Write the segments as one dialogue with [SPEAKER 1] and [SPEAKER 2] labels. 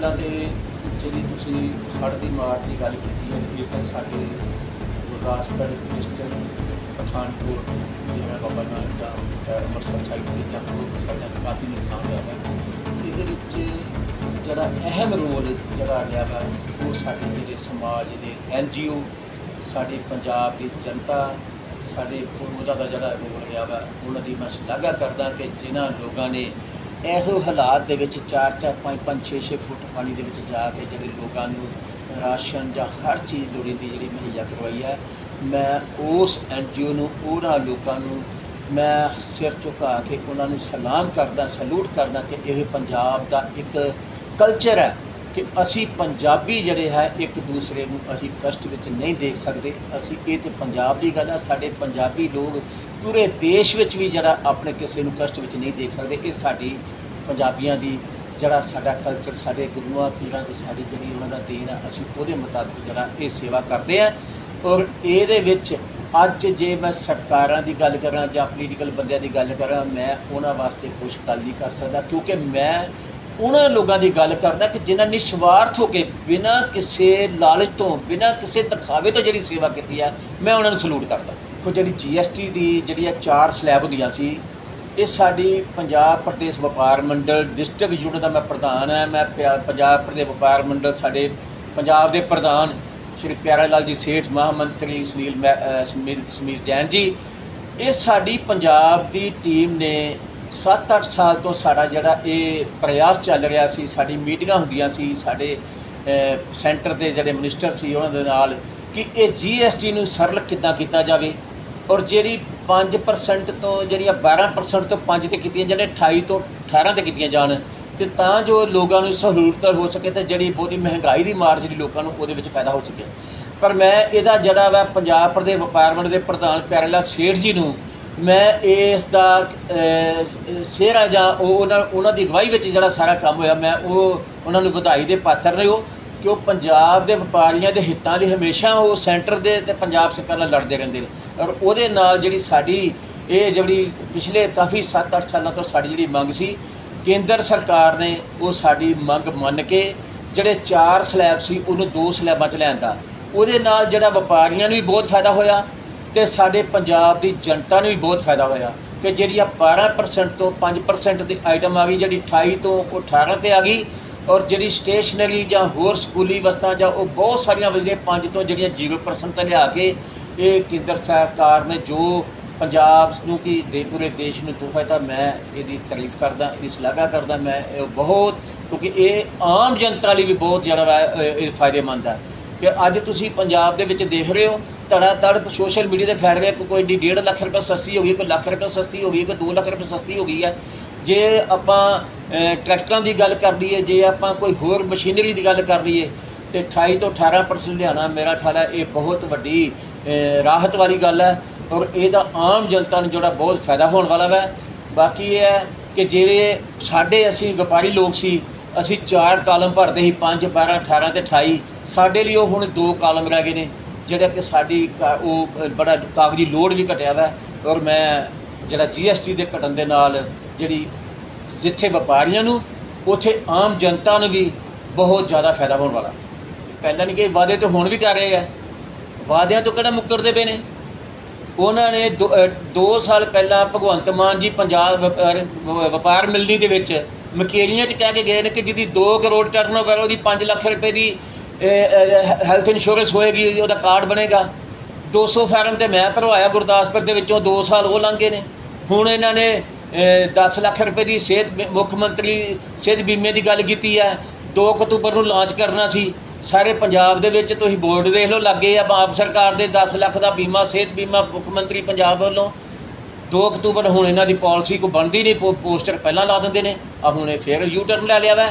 [SPEAKER 1] ਪਹਿਲਾਂ ਤੇ ਜਿਹੜੀ ਤੁਸੀਂ ਹੜ੍ਹ ਦੀ ਮਾਰ ਦੀ ਗੱਲ ਕੀਤੀ ਹੈ, ਇਹ ਤਾਂ ਸਾਡੇ ਗੁਰਦਾਸਪੁਰ ਡਿਸਟ੍ਰਿਕਟ ਪਠਾਨਕੋਟ ਜਿਹੜਾ ਬਾਬਾ ਨਾਨਕ ਦਾ ਅੰਮ੍ਰਿਤਸਰ ਸਾਈਡ ਤੇ ਜਾਂ ਹੋਰ ਸਾਡਾ ਕਾਫੀ ਨੁਕਸਾਨ ਹੋਇਆ ਹੈ ਇਹਦੇ ਵਿੱਚ ਜਿਹੜਾ ਅਹਿਮ ਰੋਲ ਜਿਹੜਾ ਰਿਹਾ ਵਾ, ਉਹ ਸਾਡੇ ਜਿਹੜੇ ਸਮਾਜ ਦੇ ਐੱਨ ਜੀ ਓ, ਸਾਡੇ ਪੰਜਾਬ ਦੀ ਜਨਤਾ, ਸਾਡੇ ਉਹਦਾ ਦਾ ਜਿਹੜਾ ਰੋਲ ਰਿਹਾ ਵਾ, ਉਹਨਾਂ ਦੀ ਮੈਂ ਸ਼ਲਾਘਾ ਕਰਦਾ ਕਿ ਜਿਨ੍ਹਾਂ ਲੋਕਾਂ ਨੇ ਇਹੋ ਹਾਲਾਤ ਦੇ ਵਿੱਚ 4 4 5 5 6 6 ਫੁੱਟ ਪਾਣੀ ਦੇ ਵਿੱਚ ਜਾ ਕੇ ਜਿਹੜੇ ਲੋਕਾਂ ਨੂੰ ਰਾਸ਼ਨ ਜਾਂ ਹਰ ਚੀਜ਼ ਲੋੜੀਂਦੀ ਜਿਹੜੀ ਮੁਹੱਈਆ ਕਰਵਾਈ ਹੈ, ਮੈਂ ਉਸ ਐਨਜੀਓ ਨੂੰ, ਉਹਨਾਂ ਲੋਕਾਂ ਨੂੰ, ਮੈਂ ਸਿਰ ਝੁਕਾ ਕੇ ਉਹਨਾਂ ਨੂੰ ਸਲਾਮ ਕਰਦਾ, ਸਲੂਟ ਕਰਦਾ ਕਿ ਇਹ ਪੰਜਾਬ ਦਾ ਇੱਕ ਕਲਚਰ ਹੈ ਕਿ ਅਸੀਂ ਪੰਜਾਬੀ ਜਿਹੜੇ ਹੈ ਇੱਕ ਦੂਸਰੇ ਨੂੰ ਅਸੀਂ ਕਸ਼ਟ ਵਿੱਚ ਨਹੀਂ ਦੇਖ ਸਕਦੇ। ਅਸੀਂ ਇਹ ਤੇ ਪੰਜਾਬ ਦੀ ਗੱਲ ਹੈ, ਸਾਡੇ ਪੰਜਾਬੀ ਲੋਕ ਪੂਰੇ ਦੇਸ਼ ਵਿੱਚ ਵੀ ਜਿਹੜਾ ਆਪਣੇ ਕਿਸੇ ਨੂੰ ਕਸ਼ਟ ਵਿੱਚ ਨਹੀਂ ਦੇਖ ਸਕਦੇ, ਇਹ ਸਾਡੀ ਪੰਜਾਬੀਆਂ ਦੀ ਜਿਹੜਾ ਸਾਡਾ ਕਲਚਰ ਸਾਡੇ ਗੁਰੂਆਂ, ਪੀਰਾਂ ਦੀ ਸਾਡੀ ਜਿਹੜੀ ਉਹਨਾਂ ਦਾ ਦੇਣ ਆ, ਅਸੀਂ ਉਹਦੇ ਮੁਤਾਬਿਕ ਜਿਹੜਾ ਇਹ ਸੇਵਾ ਕਰਦੇ ਹਾਂ ਔਰ ਇਹਦੇ ਵਿੱਚ ਅੱਜ ਜੇ ਮੈਂ ਸਰਕਾਰਾਂ ਦੀ ਗੱਲ ਕਰਾਂ ਜਾਂ ਪੋਲੀਟੀਕਲ ਬੰਦਿਆਂ ਦੀ ਗੱਲ ਕਰਾਂ, ਮੈਂ ਉਹਨਾਂ ਵਾਸਤੇ ਕੁਝ ਗੱਲ ਨਹੀਂ ਕਰ ਸਕਦਾ, ਕਿਉਂਕਿ ਮੈਂ ਉਹਨਾਂ ਲੋਕਾਂ ਦੀ ਗੱਲ ਕਰਦਾ ਕਿ ਜਿਨ੍ਹਾਂ ਨਿਸਵਾਰਥ ਹੋ ਕੇ ਬਿਨਾਂ ਕਿਸੇ ਲਾਲਚ ਤੋਂ, ਬਿਨਾਂ ਕਿਸੇ ਦਿਖਾਵੇ ਤੋਂ ਜਿਹੜੀ ਸੇਵਾ ਕੀਤੀ ਹੈ ਮੈਂ ਉਹਨਾਂ ਨੂੰ ਸਲੂਟ ਕਰਦਾ। ਦੇਖੋ ਜਿਹੜੀ ਜੀਐਸਟੀ ਦੀ ਜਿਹੜੀ ਆ ਚਾਰ ਸਲੈਬ ਹੁੰਦੀਆਂ ਸੀ, ਇਹ ਸਾਡੀ ਪੰਜਾਬ ਪ੍ਰਦੇਸ਼ ਵਪਾਰ ਮੰਡਲ ਡਿਸਟ੍ਰਿਕਟ ਯੂਨਿਟ ਦਾ ਮੈਂ ਪ੍ਰਧਾਨ ਹਾਂ। ਮੈਂ ਪਿਆ- ਪੰਜਾਬ ਪ੍ਰਦੇਸ਼ ਵਪਾਰ ਮੰਡਲ ਸਾਡੇ ਪੰਜਾਬ ਦੇ ਪ੍ਰਧਾਨ ਸ਼੍ਰੀ ਪਿਆਰਾ ਲਾਲ ਜੀ ਸੇਠ, ਮਹਾਮੰਤਰੀ ਸੁਨੀਲ ਮੈ- ਅਹ ਸਮੀਰ ਸਮੀਰ ਜੈਨ ਜੀ। ਇਹ ਸਾਡੀ ਪੰਜਾਬ ਦੀ ਟੀਮ ਨੇ 7-8 ਸਾਲ ਤੋਂ ਸਾਡਾ ਜਿਹੜਾ ਇਹ ਪ੍ਰਯਾਸ ਚੱਲ ਰਿਹਾ ਸੀ, ਸਾਡੀ ਮੀਟਿੰਗਾਂ ਹੁੰਦੀਆਂ ਸੀ, ਸਾਡੇ ਸੈਂਟਰ ਦੇ ਜਿਹੜੇ ਮਿਨਿਸਟਰ ਸੀ, ਉਹਨਾਂ ਦੇ ਨਾਲ ਕਿ ਇਹ ਜੀਐਸਟੀ ਨੂੰ ਸਰਲ ਕਿੱਦਾਂ ਕੀਤਾ ਜਾਵੇ। ਔਰ ਜਿਹੜੀ 5% ਤੋਂ ਜਿਹੜੀਆਂ 12% ਤੋਂ 5 ਤੇ ਕੀਤੀਆਂ ਜਿਹੜੇ 28 ਤੋਂ 18 ਤੇ ਕੀਤੀਆਂ ਜਾਣ ਤੇ ਤਾਂ ਜੋ ਲੋਕਾਂ ਨੂੰ ਸਹੂਲਤ ਹੋ ਸਕੇ ਤੇ ਜਿਹੜੀ ਬਹੁਤੀ ਮਹਿੰਗਾਈ ਦੀ ਮਾਰ ਜਿਹੜੀ ਲੋਕਾਂ ਨੂੰ ਉਹਦੇ ਵਿੱਚ ਫਾਇਦਾ ਹੋ ਸਕੇ। ਪਰ ਮੈਂ ਇਹਦਾ ਜਿਹੜਾ ਵਾ ਪੰਜਾਬ ਪ੍ਰਦੇਸ਼ ਵਪਾਰ ਮੰਡਲ ਦੇ ਪ੍ਰਧਾਨ ਪਿਆਰੇਲਾਲ ਸੇਠ ਜੀ ਨੂੰ ਮੈਂ ਇਸ ਦਾ ਅਹ, ਸਿਹਰਾ ਜਾਂ ਉਹਨਾਂ ਉਹਨਾਂ ਦੀ ਅਗਵਾਈ ਵਿੱਚ ਜਿਹੜਾ ਸਾਰਾ ਕੰਮ ਹੋਇਆ ਮੈਂ ਉਹ ਉਹਨਾਂ ਨੂੰ ਵਧਾਈ ਦੇ ਪਾਤਰ ਨੇ ਉਹ ਕਿ ਉਹ ਪੰਜਾਬ ਦੇ ਵਪਾਰੀਆਂ ਦੇ ਹਿੱਤਾਂ ਲਈ ਹਮੇਸ਼ਾ ਉਹ ਸੈਂਟਰ ਦੇ ਤੇ ਪੰਜਾਬ ਸਰਕਾਰ ਨਾਲ ਲੜਦੇ ਰਹਿੰਦੇ ਨੇ। ਔਰ ਉਹਦੇ ਨਾਲ ਜਿਹੜੀ ਸਾਡੀ ਇਹ ਜਿਹੜੀ ਪਿਛਲੇ ਕਾਫੀ 7-8 ਸਾਲਾਂ ਤੋਂ ਸਾਡੀ ਜਿਹੜੀ ਮੰਗ ਸੀ, ਕੇਂਦਰ ਸਰਕਾਰ ਨੇ ਉਹ ਸਾਡੀ ਮੰਗ ਮੰਨ ਕੇ ਜਿਹੜੇ ਚਾਰ ਸਲੈਬ ਸੀ ਉਹਨੂੰ ਦੋ ਸਲੈਬਾਂ 'ਚ ਲਿਆਂਦਾ ਉਹਦੇ ਨਾਲ ਜਿਹੜਾ ਵਪਾਰੀਆਂ ਨੂੰ ਵੀ ਬਹੁਤ ਫਾਇਦਾ ਹੋਇਆ ਤੇ ਸਾਡੇ ਪੰਜਾਬ ਦੀ ਜਨਤਾ ਨੂੰ ਵੀ ਬਹੁਤ ਫਾਇਦਾ ਹੋਇਆ ਕਿ ਜਿਹੜੀ ਆ 12% ਤੋਂ 5% ਦੀ ਆਈਟਮ ਆ ਗਈ, ਜਿਹੜੀ 28 ਤੋਂ ਉਹ 18 ਤੇ ਆ ਗਈ ਔਰ ਜਿਹੜੀ ਸਟੇਸ਼ਨਰੀ ਜਾਂ ਹੋਰ ਸਕੂਲੀ ਵਸਤਾਂ ਜਾਂ ਉਹ ਬਹੁਤ ਸਾਰੀਆਂ ਵਜੇ 5 ਤੋਂ ਜਿਹੜੀਆਂ 0% ਤੇ ਲਿਆ ਕੇ ਇਹ ਕੇਂਦਰ ਸਰਕਾਰ ਨੇ ਜੋ ਪੰਜਾਬ ਨੂੰ ਕੀ ਦੇ ਪੂਰੇ ਦੇਸ਼ ਨੂੰ ਤੋਹਫਾ ਤਾਂ ਮੈਂ ਇਹਦੀ ਤਾਰੀਫ ਕਰਦਾ, ਇਹਦੀ ਸ਼ਲਾਘਾ ਕਰਦਾ, ਮੈਂ ਇਹ ਬਹੁਤ ਕਿਉਂਕਿ ਇਹ ਆਮ ਜਨਤਾ ਲਈ ਵੀ ਬਹੁਤ ਜਿਹੜਾ ਵਾ, ਇਹ ਫਾਇਦੇਮੰਦ ਹੈ। ਕਿ ਅੱਜ ਤੁਸੀਂ ਪੰਜਾਬ ਦੇ ਵਿੱਚ ਦੇਖ ਰਹੇ ਹੋ ਧੜਾ ਧੜ ਸੋਸ਼ਲ ਮੀਡੀਆ ਤੇ ਫੈਲ ਰਿਹਾ, ਕੋਈ ਡੀ 1.5 ਲੱਖ ਰੁਪਏ ਸਸਤੀ ਹੋ ਗਈ ਕੋਈ ਲੱਖ ਰੁਪਏ ਸਸਤੀ ਹੋ ਗਈ ਕੋਈ 2 ਲੱਖ ਰੁਪਏ ਸਸਤੀ ਹੋ ਗਈ ਹੈ। ਜੇ ਆਪਾਂ ਟਰੈਕਟਰਾਂ ਦੀ ਗੱਲ ਕਰ ਲਈਏ, ਜੇ ਆਪਾਂ ਕੋਈ ਹੋਰ ਮਸ਼ੀਨਰੀ ਦੀ ਗੱਲ ਕਰ ਲਈਏ, ਤੇ 28 ਤੋਂ 18% ਲਿਆਉਣਾ ਮੇਰਾ ਖਿਆਲ ਹੈ ਇਹ ਬਹੁਤ ਵੱਡੀ ਰਾਹਤ ਵਾਲੀ ਗੱਲ ਹੈ ਔਰ ਇਹਦਾ ਆਮ ਜਨਤਾ ਨੂੰ ਜਿਹੜਾ ਬਹੁਤ ਫਾਇਦਾ ਹੋਣ ਵਾਲਾ ਹੈ ਬਾਕੀ ਇਹ ਹੈ ਕਿ ਜਿਹੜੇ ਸਾਡੇ ਅਸੀਂ ਵਪਾਰੀ ਲੋਕ ਸੀ, ਅਸੀਂ ਚਾਰ ਕਾਲਮ ਭਰਦੇ ਸੀ 5 12 18 ਤੇ 28 ਸਾਡੇ ਲਈ ਉਹ ਹੁਣ ਦੋ ਕਾਲਮ ਰਹਿ ਗਏ ਨੇ, ਜਿਹੜਾ ਕਿ ਸਾਡੀ ਕਾ- ਉਹ ਬੜਾ ਕਾਗਜ਼ੀ ਲੋਡ ਵੀ ਘਟਿਆ ਵਾ। ਔਰ ਮੈਂ ਜਿਹੜਾ ਜੀਐਸਟੀ ਦੇ ਘਟਣ ਦੇ ਨਾਲ ਜਿਹੜੀ ਜਿੱਥੇ ਵਪਾਰੀਆਂ ਨੂੰ, ਉੱਥੇ ਆਮ ਜਨਤਾ ਨੂੰ ਵੀ ਬਹੁਤ ਜ਼ਿਆਦਾ ਫਾਇਦਾ ਹੋਣ ਵਾਲਾ। ਪਹਿਲਾਂ ਨਹੀਂ ਕਿ ਵਾਅਦੇ ਤਾਂ ਹੁਣ ਵੀ ਕਰ ਰਹੇ ਆ। ਵਾਅਦਿਆਂ ਤੋਂ ਕਿਹੜਾ ਮੁੱਕਰਦੇ ਪਏ ਨੇ? ਉਹਨਾਂ ਨੇ 2 ਸਾਲ ਪਹਿਲਾਂ ਭਗਵੰਤ ਮਾਨ ਜੀ ਪੰਜਾਬ ਵਪਾਰ- ਵਪਾਰ ਮਿਲਣੀ ਦੇ ਵਿੱਚ ਮਕੇਰੀਆਂ 'ਚ ਕਹਿ ਕੇ ਗਏ ਨੇ ਕਿ ਜਿਹਦੀ 2 ਕਰੋੜ ਟਰਨਓਵਰ ਉਹਦੀ 5 ਲੱਖ ਰੁਪਏ ਦੀ ਹੈਲਥ ਇੰਸ਼ੋਰੈਂਸ ਹੋਏਗੀ, ਉਹਦਾ ਕਾਰਡ ਬਣੇਗਾ। 200 ਫਾਰਮ ਤੇ ਮੈਂ ਭਰਵਾਇਆ ਗੁਰਦਾਸਪੁਰ ਦੇ ਵਿੱਚੋਂ 2 ਸਾਲ ਉਹ ਲੰਘੇ ਨੇ। ਹੁਣ ਇਹਨਾਂ ਨੇ 10 ਲੱਖ ਰੁਪਏ ਦੀ ਸਿਹਤ ਮੁੱਖ ਮੰਤਰੀ ਸਿਹਤ ਬੀਮੇ ਦੀ ਗੱਲ ਕੀਤੀ ਹੈ। 2 ਅਕਤੂਬਰ ਨੂੰ ਲਾਂਚ ਕਰਨਾ ਸੀ। ਸਾਰੇ ਪੰਜਾਬ ਦੇ ਵਿੱਚ ਤੁਸੀਂ ਬੋਰਡ ਦੇਖ ਲਓ, ਲੱਗੇ ਆ ਆਪ ਸਰਕਾਰ ਦੇ 10 ਲੱਖ ਦਾ ਬੀਮਾ, ਸਿਹਤ ਬੀਮਾ ਮੁੱਖ ਮੰਤਰੀ ਪੰਜਾਬ ਵੱਲੋਂ। 2 ਅਕਤੂਬਰ ਹੁਣ ਇਹਨਾਂ ਦੀ ਪਾਲਿਸੀ ਕੋ ਬਣਦੀ ਨਹੀਂ, ਪੋ- ਪੋਸਟਰ ਪਹਿਲਾਂ ਲਾ ਦਿੰਦੇ ਨੇ। ਆ ਹੁਣ ਇਹ ਫੇਰ ਯੂ ਟਰਨ ਲੈ ਲਿਆ ਵਾ।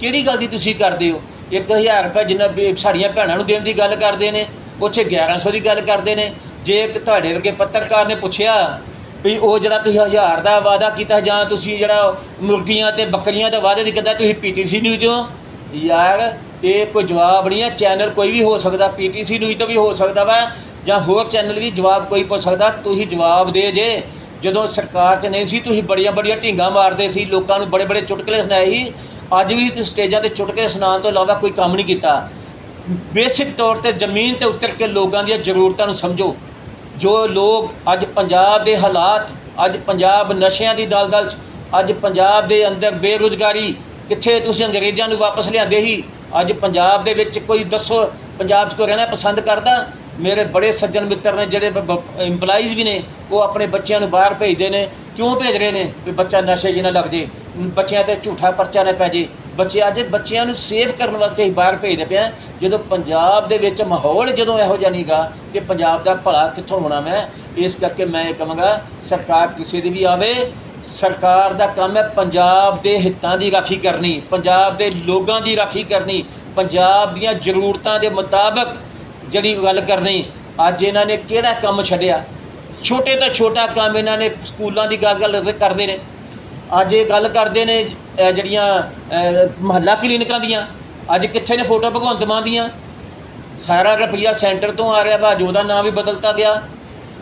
[SPEAKER 1] ਕਿਹੜੀ ਗੱਲ ਦੀ ਤੁਸੀਂ ਕਰਦੇ ਹੋ? 1000 ਰੁਪਏ ਜਿੰਨਾ ਵੀ ਸਾਡੀਆਂ ਭੈਣਾਂ ਨੂੰ ਦੇਣ ਦੀ ਗੱਲ ਕਰਦੇ ਨੇ, ਉੱਥੇ 1100 ਦੀ ਗੱਲ ਕਰਦੇ ਨੇ। ਜੇ ਇੱਕ ਤੁਹਾਡੇ ਵਰਗੇ ਪੱਤਰਕਾਰ ਨੇ ਪੁੱਛਿਆ ਵੀ ਉਹ ਜਿਹੜਾ ਤੁਸੀਂ ਹਜ਼ਾਰ ਦਾ ਵਾਅਦਾ ਕੀਤਾ ਜਾਂ ਤੁਸੀਂ ਜਿਹੜਾ ਮੁਰਗੀਆਂ ਤੇ ਬੱਕਰੀਆਂ ਦਾ ਵਾਅਦੇ ਦੀ ਕਹਿੰਦਾ ਤੁਸੀਂ ਪੀਟੀਸੀ ਨਿਊਜ਼ ਹੋ ਯਾਰ, ਇਹ ਕੋਈ ਜਵਾਬ ਨਹੀਂ ਹੈ ਚੈਨਲ ਕੋਈ ਵੀ ਹੋ ਸਕਦਾ ਪੀਟੀਸੀ ਨਿਊਜ਼ ਤੋਂ ਵੀ ਹੋ ਸਕਦਾ ਵਾ, ਜਾਂ ਹੋਰ ਚੈਨਲ ਵੀ ਜਵਾਬ ਕੋਈ ਪੁੱਛ ਸਕਦਾ, ਤੁਸੀਂ ਜਵਾਬ ਦੇ ਜੇ। ਜਦੋਂ ਸਰਕਾਰ 'ਚ ਨਹੀਂ ਸੀ, ਤੁਸੀਂ ਬੜੀਆਂ ਬੜੀਆਂ ਢੀਂਗਾਂ ਮਾਰਦੇ ਸੀ, ਲੋਕਾਂ ਨੂੰ ਬੜੇ ਬੜੇ ਚੁਟਕਲੇ ਸੁਣਾਏ ਸੀ। ਅੱਜ ਵੀ ਤੇ ਸਟੇਜਾਂ ਤੇ ਚੁਟਕਲੇ ਸੁਣਾਉਣ ਤੋਂ ਇਲਾਵਾ ਕੋਈ ਕੰਮ ਨਹੀਂ ਕੀਤਾ। ਬੇਸਿਕ ਤੌਰ ਤੇ ਜ਼ਮੀਨ ਤੇ ਉਤਰ ਕੇ ਲੋਕਾਂ ਦੀਆਂ ਜ਼ਰੂਰਤਾਂ ਨੂੰ ਸਮਝੋ। ਜੋ ਲੋਕ ਅੱਜ ਪੰਜਾਬ ਦੇ ਹਾਲਾਤ, ਅੱਜ ਪੰਜਾਬ ਨਸ਼ਿਆਂ ਦੀ ਦਲਦਲ 'ਚ, ਅੱਜ ਪੰਜਾਬ ਦੇ ਅੰਦਰ ਬੇਰੁਜ਼ਗਾਰੀ, ਕਿੱਥੇ ਤੁਸੀਂ ਅੰਗਰੇਜ਼ਾਂ ਨੂੰ ਵਾਪਸ ਲਿਆਂਦੇ ਸੀ? ਅੱਜ ਪੰਜਾਬ ਦੇ ਵਿੱਚ ਕੋਈ ਦੱਸੋ, ਪੰਜਾਬ 'ਚ ਕੋਈ ਰਹਿਣਾ ਪਸੰਦ ਕਰਦਾ? ਮੇਰੇ ਬੜੇ ਸੱਜਣ ਮਿੱਤਰ ਨੇ ਜਿਹੜੇ EMPLOYEES ਵੀ ਨੇ, ਉਹ ਆਪਣੇ ਬੱਚਿਆਂ ਨੂੰ ਬਾਹਰ ਭੇਜਦੇ ਨੇ। ਕਿਉਂ ਭੇਜ ਰਹੇ ਨੇ? ਵੀ ਬੱਚਾ ਨਸ਼ੇ 'ਚ ਨਾ ਲੱਗ ਜੇ, ਬੱਚਿਆਂ ਤੇ ਝੂਠਾ ਪਰਚਾ ਨਾ ਪੈ ਜੇ। ਬੱਚੇ ਅੱਜ ਬੱਚਿਆਂ ਨੂੰ ਸੇਫ ਕਰਨ ਵਾਸਤੇ ਹੀ ਬਾਹਰ ਭੇਜਦੇ ਪਿਆ ਜਦੋਂ ਪੰਜਾਬ ਦੇ ਵਿੱਚ ਮਾਹੌਲ ਜਦੋਂ ਇਹੋ ਜਿਹਾ ਨਹੀਂਗਾ ਕਿ ਪੰਜਾਬ ਦਾ ਭਲਾ ਕਿੱਥੋਂ ਹੋਣਾ ਮੈਂ, ਇਸ ਕਰਕੇ ਮੈਂ ਇਹ ਕਹਾਂਗਾ, ਸਰਕਾਰ ਕਿਸੇ ਦੀ ਵੀ ਆਵੇ, ਸਰਕਾਰ ਦਾ ਕੰਮ ਹੈ ਪੰਜਾਬ ਦੇ ਹਿੱਤਾਂ ਦੀ ਰਾਖੀ ਕਰਨੀ, ਪੰਜਾਬ ਦੇ ਲੋਕਾਂ ਦੀ ਰਾਖੀ ਕਰਨੀ, ਪੰਜਾਬ ਦੀਆਂ ਜ਼ਰੂਰਤਾਂ ਦੇ ਮੁਤਾਬਕ ਜਿਹੜੀ ਗੱਲ ਕਰਨੀ। ਅੱਜ ਇਹਨਾਂ ਨੇ ਕਿਹੜਾ ਕੰਮ ਛੱਡਿਆ? ਛੋਟੇ ਤੋਂ ਛੋਟਾ ਕੰਮ ਇਹਨਾਂ ਨੇ ਸਕੂਲਾਂ ਦੀ ਗੱਲ ਗੱਲ ਕਰਦੇ ਨੇ। ਅੱਜ ਇਹ ਗੱਲ ਕਰਦੇ ਨੇ, ਅਹ ਜਿਹੜੀਆਂ ਮਹੱਲਾ ਕਲੀਨਿਕਾਂ ਦੀਆਂ, ਅੱਜ ਕਿੱਥੇ ਨੇ ਫੋਟੋ ਭਗਵੰਤ ਮਾਨ ਦੀਆਂ? ਸਾਰਾ ਰੁਪਈਆ ਸੈਂਟਰ ਤੋਂ ਆ ਰਿਹਾ ਵਾ ਜੋ ਦਾ ਨਾਮ ਵੀ ਬਦਲਤਾ ਗਿਆ।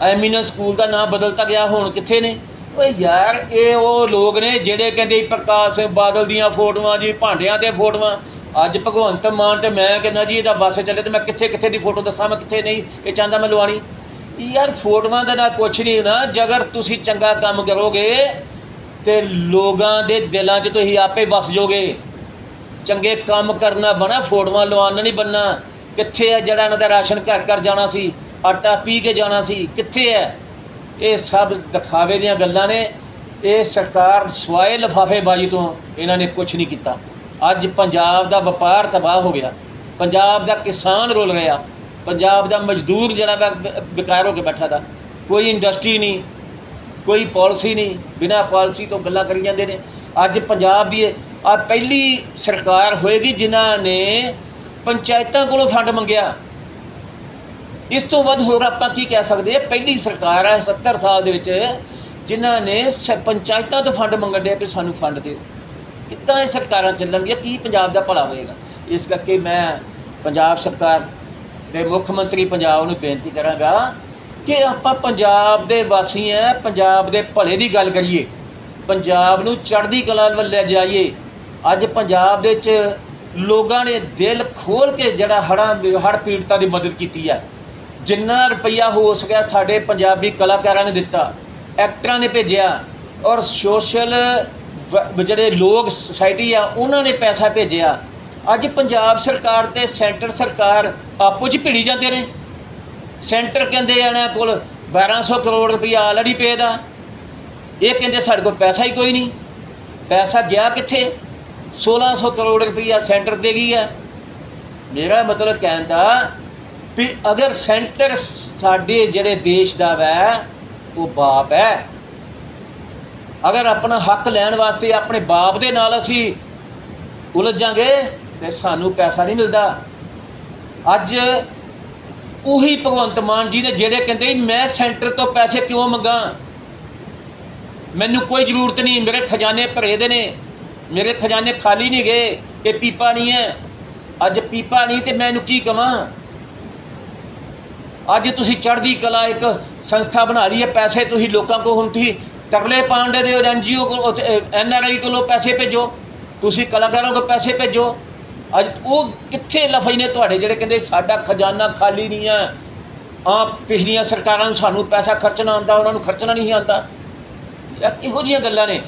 [SPEAKER 1] ਐਮੀਨਸ ਸਕੂਲ ਦਾ ਨਾਮ ਬਦਲਤਾ ਗਿਆ, ਹੁਣ ਕਿੱਥੇ ਨੇ? ਓਏ ਯਾਰ, ਇਹ ਉਹ ਲੋਕ ਨੇ ਜਿਹੜੇ ਕਹਿੰਦੇ ਸੀ ਪ੍ਰਕਾਸ਼ ਸਿੰਘ ਬਾਦਲ ਦੀਆਂ ਫੋਟੋਆਂ ਜੀ, ਭਾਂਡਿਆਂ ਤੇ ਫੋਟੋਆਂ। ਅੱਜ ਭਗਵੰਤ ਮਾਨ ਤੇ ਮੈਂ ਕਹਿੰਦਾ ਜੀ, ਇਹਦਾ ਬੱਸ ਚੱਲੇ ਤੇ ਮੈਂ ਕਿੱਥੇ ਕਿੱਥੇ ਦੀ ਫੋਟੋ ਦੱਸਾਂ, ਮੈਂ ਕਿੱਥੇ ਨਹੀਂ? ਇਹ ਚਾਹੁੰਦਾ ਮੈਂ ਲਵਾਣੀ ਯਾਰ, ਫੋਟੋਆਂ ਦਾ ਨਾਲ ਕੁਛ ਨਹੀਂ ਨਾ, ਜੇਕਰ ਤੁਸੀਂ ਚੰਗਾ ਕੰਮ ਕਰੋਗੇ ਤੇ ਲੋਕਾਂ ਦੇ ਦਿਲਾਂ 'ਚ ਤੁਸੀਂ ਆਪੇ ਵਸ ਜਾਓਗੇ। ਚੰਗੇ ਕੰਮ ਕਰਨਾ ਬਣਾ, ਫੋਟੋਆਂ ਲਵਾਉਣਾ ਨਹੀਂ ਬੰਨਾ। ਕਿੱਥੇ ਹੈ ਜਿਹੜਾ ਇਹਨਾਂ ਦਾ ਰਾਸ਼ਨ ਘਰ ਘਰ ਜਾਣਾ ਸੀ, ਆਟਾ ਪੀ ਕੇ ਜਾਣਾ ਸੀ, ਕਿੱਥੇ ਹੈ ਇਹ ਸਭ ਦਿਖਾਵੇ ਦੀਆਂ ਗੱਲਾਂ ਨੇ। ਇਹ ਸਰਕਾਰ ਸਵਾਏ ਲਫਾਫੇਬਾਜ਼ੀ ਤੋਂ ਇਹਨਾਂ ਨੇ ਕੁਝ ਨਹੀਂ ਕੀਤਾ। ਅੱਜ ਪੰਜਾਬ ਦਾ ਵਪਾਰ ਤਬਾਹ ਹੋ ਗਿਆ। ਪੰਜਾਬ ਦਾ ਕਿਸਾਨ ਰੁਲ ਗਿਆ। ਪੰਜਾਬ ਦਾ ਮਜ਼ਦੂਰ ਜਿਹੜਾ ਵਾ ਬ- ਬੇਕਾਰ ਹੋ ਕੇ ਬੈਠਾ ਦਾ ਕੋਈ ਇੰਡਸਟਰੀ ਨਹੀਂ ਕੋਈ ਪਾਲਿਸੀ ਨਹੀਂ, ਬਿਨਾਂ ਪਾਲਿਸੀ ਤੋਂ ਗੱਲਾਂ ਕਰੀ ਜਾਂਦੇ ਨੇ। ਅੱਜ ਪੰਜਾਬ ਦੀ ਆ ਪਹਿਲੀ ਸਰਕਾਰ ਹੋਏਗੀ ਜਿਨ੍ਹਾਂ ਨੇ ਪੰਚਾਇਤਾਂ ਕੋਲੋਂ ਫੰਡ ਮੰਗਿਆ। ਇਸ ਤੋਂ ਵੱਧ ਹੋਰ ਆਪਾਂ ਕੀ ਕਹਿ ਸਕਦੇ ਹਾਂ? ਪਹਿਲੀ ਸਰਕਾਰ ਹੈ 70 ਸਾਲ ਦੇ ਵਿੱਚ, ਜਿਨ੍ਹਾਂ ਨੇ ਸ- ਪੰਚਾਇਤਾਂ ਤੋਂ ਫੰਡ ਮੰਗਣ ਦੇ ਕਿ ਸਾਨੂੰ ਫੰਡ ਦਿਓ ਕਿੱਦਾਂ ਇਹ ਸਰਕਾਰਾਂ ਚੱਲਣਗੀਆਂ? ਕੀ ਪੰਜਾਬ ਦਾ ਭਲਾ ਹੋਏਗਾ? ਇਸ ਕਰਕੇ ਮੈਂ ਪੰਜਾਬ ਸਰਕਾਰ ਦੇ ਮੁੱਖ ਮੰਤਰੀ ਪੰਜਾਬ ਨੂੰ ਬੇਨਤੀ ਕਰਾਂਗਾ ਕਿ ਆਪਾਂ ਪੰਜਾਬ ਦੇ ਵਾਸੀ ਹੈ ਪੰਜਾਬ ਦੇ ਭਲੇ ਦੀ ਗੱਲ ਕਰੀਏ। ਪੰਜਾਬ ਨੂੰ ਚੜ੍ਹਦੀ ਕਲਾ ਵੱਲ ਲੈ ਜਾਈਏ। ਅੱਜ ਪੰਜਾਬ ਦੇ ਵਿੱਚ ਲੋਕਾਂ ਨੇ ਦਿਲ ਖੋਲ ਕੇ ਜਿਹੜਾ ਹੜ੍ਹਾਂ ਹੜ੍ਹ ਪੀੜਤਾਂ ਦੀ ਮਦਦ ਕੀਤੀ ਹੈ ਜਿੰਨਾ ਰੁਪਈਆ ਹੋ ਸਕਿਆ ਸਾਡੇ ਪੰਜਾਬੀ ਕਲਾਕਾਰਾਂ ਨੇ ਦਿੱਤਾ, ਐਕਟਰਾਂ ਨੇ ਭੇਜਿਆ ਔਰ ਸੋਸ਼ਲ ਜਿਹੜੇ ਲੋਕ ਸੁਸਾਇਟੀ ਆ, ਉਹਨਾਂ ਨੇ ਪੈਸਾ ਭੇਜਿਆ। ਅੱਜ ਪੰਜਾਬ ਸਰਕਾਰ ਤੇ ਸੈਂਟਰ ਸਰਕਾਰ ਆਪੋ 'ਚ ਭਿੜੀ ਜਾਂਦੇ ਨੇ। ਸੈਂਟਰ ਕਹਿੰਦੇ ਇਹਨਾਂ ਕੋਲ 1200 ਕਰੋੜ ਰੁਪਈਆ ਆਲਰੇਡੀ ਪੇ ਦਾ। ਇਹ ਕਹਿੰਦੇ ਸਾਡੇ ਕੋਲ ਪੈਸਾ ਹੀ ਕੋਈ ਨਹੀਂ। ਪੈਸਾ ਗਿਆ ਕਿੱਥੇ? 1600 ਕਰੋੜ ਰੁਪਈਆ ਸੈਂਟਰ ਦੇ ਗਈ ਹੈ ਮੇਰਾ ਮਤਲਬ ਕਹਿਣ ਦਾ ਵੀ ਅਗਰ ਸੈਂਟਰ ਸਾਡੇ ਜਿਹੜੇ ਦੇਸ਼ ਦਾ ਵੈ, ਉਹ ਬਾਪ ਹੈ। ਅਗਰ ਆਪਣਾ ਹੱਕ ਲੈਣ ਵਾਸਤੇ ਆਪਣੇ ਬਾਪ ਦੇ ਨਾਲ ਅਸੀਂ ਉਲਝਾਂਗੇ ਤੇ ਸਾਨੂੰ ਪੈਸਾ ਨਹੀਂ ਮਿਲਦਾ। ਅੱਜ ਉਹੀ ਭਗਵੰਤ ਮਾਨ ਜੀ ਨੇ ਜਿਹੜੇ ਕਹਿੰਦੇ ਮੈਂ ਸੈਂਟਰ ਤੋਂ ਪੈਸੇ ਕਿਉਂ ਮੰਗਾ? ਮੈਨੂੰ ਕੋਈ ਜ਼ਰੂਰਤ ਨਹੀਂ, ਮੇਰੇ ਖਜ਼ਾਨੇ ਭਰੇ ਦੇ ਨੇ। ਮੇਰੇ ਖਜ਼ਾਨੇ ਖਾਲੀ ਨਹੀਂ ਗਏ ਇਹ ਪੀਪਾ ਨਹੀਂ ਹੈ। ਅੱਜ ਪੀਪਾ ਨਹੀਂ ਤੇ ਮੈਂ ਇਹਨੂੰ ਕੀ ਕਵਾਂ? ਅੱਜ ਤੁਸੀਂ ਚੜ੍ਹਦੀ ਕਲਾ ਇੱਕ ਸੰਸਥਾ ਬਣਾ ਲਈ ਹੈ, ਪੈਸੇ ਤੁਸੀਂ ਲੋਕਾਂ ਕੋਲ ਹੁਣ ਤੁਸੀਂ ਤਰਲੇ ਪਾਂਡੇ ਦੇ ਐਨਜੀਓ ਕੋਲ ਐਨਆਰਆਈ ਕੋਲੋਂ ਪੈਸੇ ਭੇਜੋ। ਤੁਸੀਂ ਕਲਾਕਾਰਾਂ ਕੋਲ ਪੈਸੇ ਭੇਜੋ। ਅੱਜ ਉਹ ਕਿੱਥੇ ਲਫਾਈ ਨੇ ਤੁਹਾਡੇ ਜਿਹੜੇ ਕਹਿੰਦੇ ਸਾਡਾ ਖਜ਼ਾਨਾ ਖਾਲੀ ਨਹੀਂ ਹੈ? ਆ ਪਿਛਲੀਆਂ ਸਰਕਾਰਾਂ ਨੂੰ ਸਾਨੂੰ ਪੈਸਾ ਖਰਚਣਾ ਆਉਂਦਾ, ਉਹਨਾਂ ਨੂੰ ਖਰਚਣਾ ਨਹੀਂ ਆਉਂਦਾ। ਇਹੋ ਜਿਹੀਆਂ ਗੱਲਾਂ ਨੇ।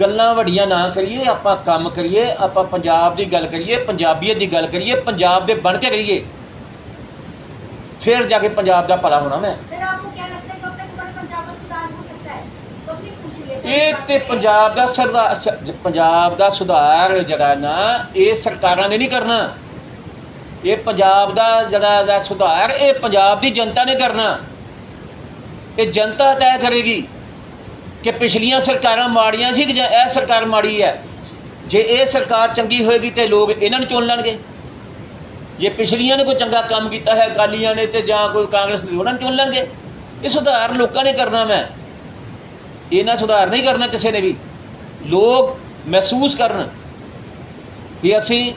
[SPEAKER 1] ਗੱਲਾਂ ਵੱਡੀਆਂ ਨਾ ਕਰੀਏ, ਆਪਾਂ ਕੰਮ ਕਰੀਏ, ਆਪਾਂ ਪੰਜਾਬ ਦੀ ਗੱਲ ਕਰੀਏ, ਪੰਜਾਬੀਅਤ ਦੀ ਗੱਲ ਕਰੀਏ, ਪੰਜਾਬ ਦੇ ਬਣ ਕੇ ਰਹੀਏ। ਫਿਰ ਜਾ ਕੇ ਪੰਜਾਬ ਦਾ ਭਲਾ ਹੋਣਾ ਮੈਂ। ਇਹ ਤੇ ਪੰਜਾਬ ਦਾ ਸਰਦਾਰ ਪੰਜਾਬ ਦਾ ਸੁਧਾਰ ਜਿਹੜਾ ਨਾ, ਇਹ ਸਰਕਾਰਾਂ ਨੇ ਨਹੀਂ ਕਰਨਾ। ਇਹ ਪੰਜਾਬ ਦਾ ਜਿਹੜਾ ਦਾ ਸੁਧਾਰ, ਇਹ ਪੰਜਾਬ ਦੀ ਜਨਤਾ ਨੇ ਕਰਨਾ। ਇਹ ਜਨਤਾ ਤੈਅ ਕਰੇਗੀ ਕਿ ਪਿਛਲੀਆਂ ਸਰਕਾਰਾਂ ਮਾੜੀਆਂ ਸੀ ਕਿ ਜਾਂ ਇਹ ਸਰਕਾਰ ਮਾੜੀ ਹੈ। ਜੇ ਇਹ ਸਰਕਾਰ ਚੰਗੀ ਹੋਏਗੀ ਤੇ ਲੋਕ ਇਹਨਾਂ ਨੂੰ ਚੁਣ ਲੈਣਗੇ। ਜੇ ਪਿਛਲੀਆਂ ਨੇ ਕੋਈ ਚੰਗਾ ਕੰਮ ਕੀਤਾ ਹੈ, ਅਕਾਲੀਆਂ ਨੇ ਤੇ ਜਾਂ ਕੋਈ ਕਾਂਗਰਸ ਨੇ, ਉਹਨਾਂ ਨੂੰ ਚੁਣ ਲੈਣਗੇ। ਇਹ ਸੁਧਾਰ ਲੋਕਾਂ ਨੇ ਕਰਨਾ ਮੈਂ। ਇਹਨਾਂ ਸੁਧਾਰ ਨਹੀਂ ਕਰਨਾ ਕਿਸੇ ਨੇ ਵੀ ਲੋਕ ਮਹਿਸੂਸ ਕਰਨ ਕਿ ਅਸੀਂ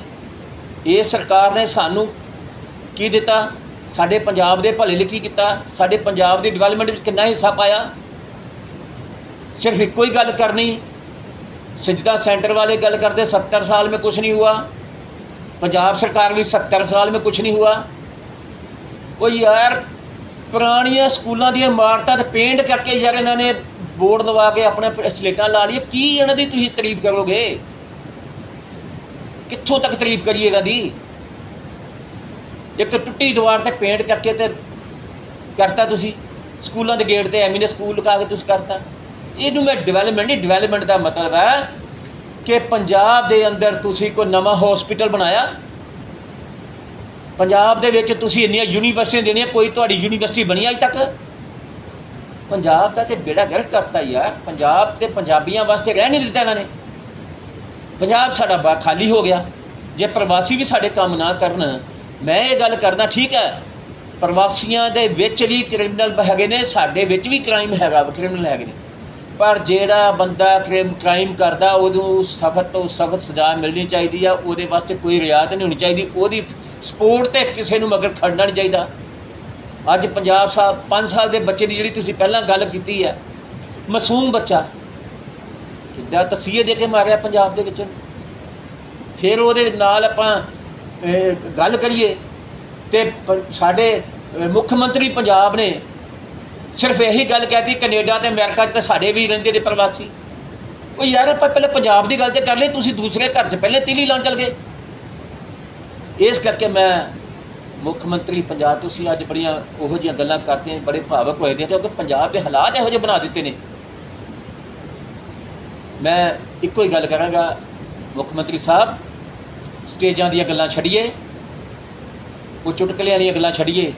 [SPEAKER 1] ਇਹ ਸਰਕਾਰ ਨੇ ਸਾਨੂੰ ਕੀ ਦਿੱਤਾ ਸਾਡੇ ਪੰਜਾਬ ਦੇ ਭਲੇ ਲਈ ਕੀ ਕੀਤਾ ਸਾਡੇ ਪੰਜਾਬ ਦੀ ਡਿਵੈਲਪਮੈਂਟ ਵਿੱਚ ਕਿੰਨਾ ਹਿੱਸਾ ਪਾਇਆ ਸਿਰਫ ਇੱਕੋ ਹੀ ਗੱਲ ਕਰਨੀ सजदा सेंटर वाले गल करते सत्तर साल में कुछ नहीं हुआ पंजाब सरकार भी सत्तर साल में कुछ नहीं हुआ ਉਹ ਯਾਰ ਪੁਰਾਣੀਆਂ ਸਕੂਲਾਂ ਦੀਆਂ ਇਮਾਰਤਾਂ ਤੇ ਪੇਂਟ ਕਰਕੇ ਯਾਰ ਇਹਨਾਂ ਨੇ ਬੋਰਡ ਲਵਾ ਕੇ ਆਪਣੇ ਸਲੇਟਾਂ ਲਾ ਲਈਏ, ਕੀ ਇਹਨਾਂ ਦੀ ਤੁਸੀਂ ਤਾਰੀਫ ਕਰੋਗੇ? ਕਿੱਥੋਂ ਤੱਕ ਤਾਰੀਫ ਕਰੀਏ ਇਹਨਾਂ ਦੀ? ਇੱਕ ਟੁੱਟੀ ਦੀਵਾਰ ਤੇ ਪੇਂਟ ਕਰਕੇ ਤੇ ਕਰਤਾ ਤੁਸੀਂ, ਸਕੂਲਾਂ ਦੇ ਗੇਟ ਤੇ ਐਵੇਂ ਨੇ ਸਕੂਲ ਲਗਾ ਕੇ ਤੁਸੀਂ ਕਰਤਾ। ਇਹਨੂੰ ਮੈਂ ਡਿਵੈਲਪਮੈਂਟ ਨਹੀਂ ਡਿਵੈਲਪਮੈਂਟ ਦਾ ਮਤਲਬ ਹੈ ਕਿ ਪੰਜਾਬ ਦੇ ਅੰਦਰ ਤੁਸੀਂ ਕੋਈ ਨਵਾਂ ਹਸਪੀਟਲ ਬਣਾਇਆ। ਪੰਜਾਬ ਦੇ ਵਿੱਚ ਤੁਸੀਂ ਇੰਨੀਆਂ ਯੂਨੀਵਰਸਿਟੀਆਂ ਦੇਣੀਆਂ, ਕੋਈ ਤੁਹਾਡੀ ਯੂਨੀਵਰਸਿਟੀ ਬਣੀ ਅਜੇ ਤੱਕ? ਪੰਜਾਬ ਦਾ ਤੇ ਬੇੜਾ ਗਰਕ ਕਰਤਾ ਯਾਰ ਪੰਜਾਬ ਤੇ ਪੰਜਾਬੀਆਂ ਵਾਸਤੇ ਰਹਿ ਨਹੀਂ ਦਿੱਤਾ ਇਹਨਾਂ ਨੇ। ਪੰਜਾਬ ਸਾਡਾ ਬਾ ਖਾਲੀ ਹੋ ਗਿਆ। ਜੇ ਪ੍ਰਵਾਸੀ ਵੀ ਸਾਡੇ ਕੰਮ ਨਾ ਕਰਨ, ਮੈਂ ਇਹ ਗੱਲ ਕਰਨਾ ਠੀਕ ਹੈ। ਪ੍ਰਵਾਸੀਆਂ ਦੇ ਵਿੱਚ ਵੀ ਕ੍ਰਿਮੀਨਲ ਹੈਗੇ ਨੇ, ਸਾਡੇ ਵਿੱਚ ਵੀ ਕ੍ਰਾਈਮ ਹੈਗਾ ਕ੍ਰਿਮੀਨਲ ਹੈਗੇ ਨੇ। ਪਰ ਜਿਹੜਾ ਬੰਦਾ ਕ੍ਰਾਈਮ ਕਰਦਾ, ਉਹਨੂੰ ਸਖਤ ਤੋਂ ਸਖਤ ਸਜ਼ਾ ਮਿਲਣੀ ਚਾਹੀਦੀ ਆ। ਉਹਦੇ ਵਾਸਤੇ ਕੋਈ ਰਿਆਇਤ ਨਹੀਂ ਹੋਣੀ ਚਾਹੀਦੀ। ਉਹਦੀ ਸਪੋਰਟ ਤੇ ਕਿਸੇ ਨੂੰ ਮਗਰ ਖੜਨਾ ਨਹੀਂ ਚਾਹੀਦਾ। ਅੱਜ ਪੰਜਾਬ ਸਾਹਿਬ 5 ਸਾਲ ਦੇ ਬੱਚੇ ਦੀ ਜਿਹੜੀ ਤੁਸੀਂ ਪਹਿਲਾਂ ਗੱਲ ਕੀਤੀ ਹੈ, ਮਾਸੂਮ ਬੱਚਾ। ਕਿੱਦਾਂ ਤਸੀਹੇ ਦੇ ਕੇ ਮਾਰਿਆ ਪੰਜਾਬ ਦੇ ਵਿੱਚ। ਫਿਰ ਉਹਦੇ ਨਾਲ ਆਪਾਂ ਗੱਲ ਕਰੀਏ ਤੇ ਸਾਡੇ ਮੁੱਖ ਮੰਤਰੀ ਪੰਜਾਬ ਨੇ ਸਿਰਫ ਇਹੀ ਗੱਲ ਕਹਿਤੀ, ਕੈਨੇਡਾ ਤੇ ਅਮਰੀਕਾ 'ਚ ਤਾਂ ਸਾਡੇ ਵੀ ਰਹਿੰਦੇ ਨੇ ਪ੍ਰਵਾਸੀ। ਉਹ ਯਾਰ ਆਪਾਂ ਪਹਿਲੇ ਪੰਜਾਬ ਦੀ ਗੱਲ ਤੇ ਕਰ ਲਈ ਤੁਸੀਂ ਦੂਸਰੇ ਘਰ 'ਚ ਪਹਿਲੇ ਤੀਲੀ ਲਾਉਣ ਚਲ ਗਏ। ਇਸ ਕਰਕੇ ਮੈਂ ਮੁੱਖ ਮੰਤਰੀ ਪੰਜਾਬ, ਤੁਸੀਂ ਅੱਜ ਬੜੀਆਂ ਉਹੋ ਜਿਹੀਆਂ ਗੱਲਾਂ ਕਰਦੇ ਹੋ ਬੜੇ ਭਾਵਕ ਹੋਏ ਦੇ ਕਿਉਂਕਿ ਪੰਜਾਬ ਦੇ ਹਾਲਾਤ ਇਹੋ ਜਿਹੇ ਬਣਾ ਦਿੱਤੇ ਨੇ। ਮੈਂ ਇੱਕੋ ਹੀ ਗੱਲ ਕਰਾਂਗਾ, ਮੁੱਖ ਮੰਤਰੀ ਸਾਹਿਬ, ਸਟੇਜਾਂ ਦੀਆਂ ਗੱਲਾਂ ਛੱਡੀਏ, ਉਹ ਚੁਟਕਲਿਆਂ ਦੀਆਂ ਗੱਲਾਂ ਛੱਡੀਏ,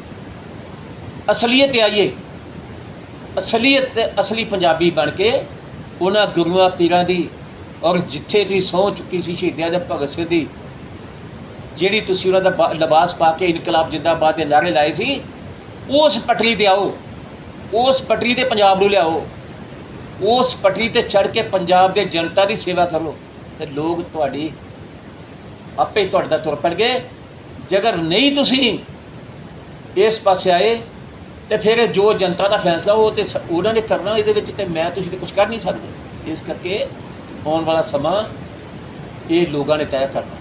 [SPEAKER 1] ਅਸਲੀਅਤ ਆਈਏ। ਅਸਲੀਅਤ ਅਸਲੀ ਪੰਜਾਬੀ ਬਣ ਕੇ ਉਹਨਾਂ ਗੁਰੂਆਂ, ਪੀਰਾਂ ਦੀ ਔਰ ਜਿੱਥੇ ਦੀ ਸਹੁੰ ਚੁੱਕੀ ਸੀ, ਸ਼ਹੀਦਿਆਂ ਦੇ ਭਗਤ ਸਿੰਘ ਦੀ ਜਿਹੜੀ ਤੁਸੀਂ ਉਹਨਾਂ ਦਾ ਬਾ- ਲਿਬਾਸ ਪਾ ਕੇ ਇਨਕਲਾਬ ਜਿੰਦਾਬਾਦ ਦੇ ਨਾਅਰੇ ਲਾਏ ਸੀ, ਉਸ ਪਟਰੀ ਤੇ ਆਓ, ਉਸ ਪਟਰੀ ਤੇ ਪੰਜਾਬ ਨੂੰ ਲਿਆਓ, ਉਸ ਪਟਰੀ ਤੇ ਚੜ ਕੇ ਪੰਜਾਬ ਦੇ ਜਨਤਾ ਦੀ ਸੇਵਾ ਕਰੋ, ਤੇ ਲੋਕ ਤੁਹਾਡੀ ਆਪੇ ਤੁਹਾਡੇ ਦਾ ਤੁਰ ਪੈਣਗੇ। ਜੇਕਰ ਨਹੀਂ ਤੁਸੀਂ ਇਸ ਪਾਸੇ ਆਏ, ਤੇ ਫਿਰ ਜੋ ਜਨਤਾ ਦਾ ਫੈਸਲਾ ਉਹ ਤੇ ਸ- ਉਹਨਾਂ ਨੇ ਕਰਨਾ ਇਹਦੇ ਵਿੱਚ ਤੇ ਮੈਂ ਤੁਸੀਂ ਤੇ ਕੁਝ ਕਰ ਨਹੀਂ ਸਕਦੇ। ਇਸ ਕਰਕੇ ਆਉਣ ਵਾਲਾ ਸਮਾਂ ਇਹ ਲੋਕਾਂ ਨੇ ਤੈਅ ਕਰਨਾ।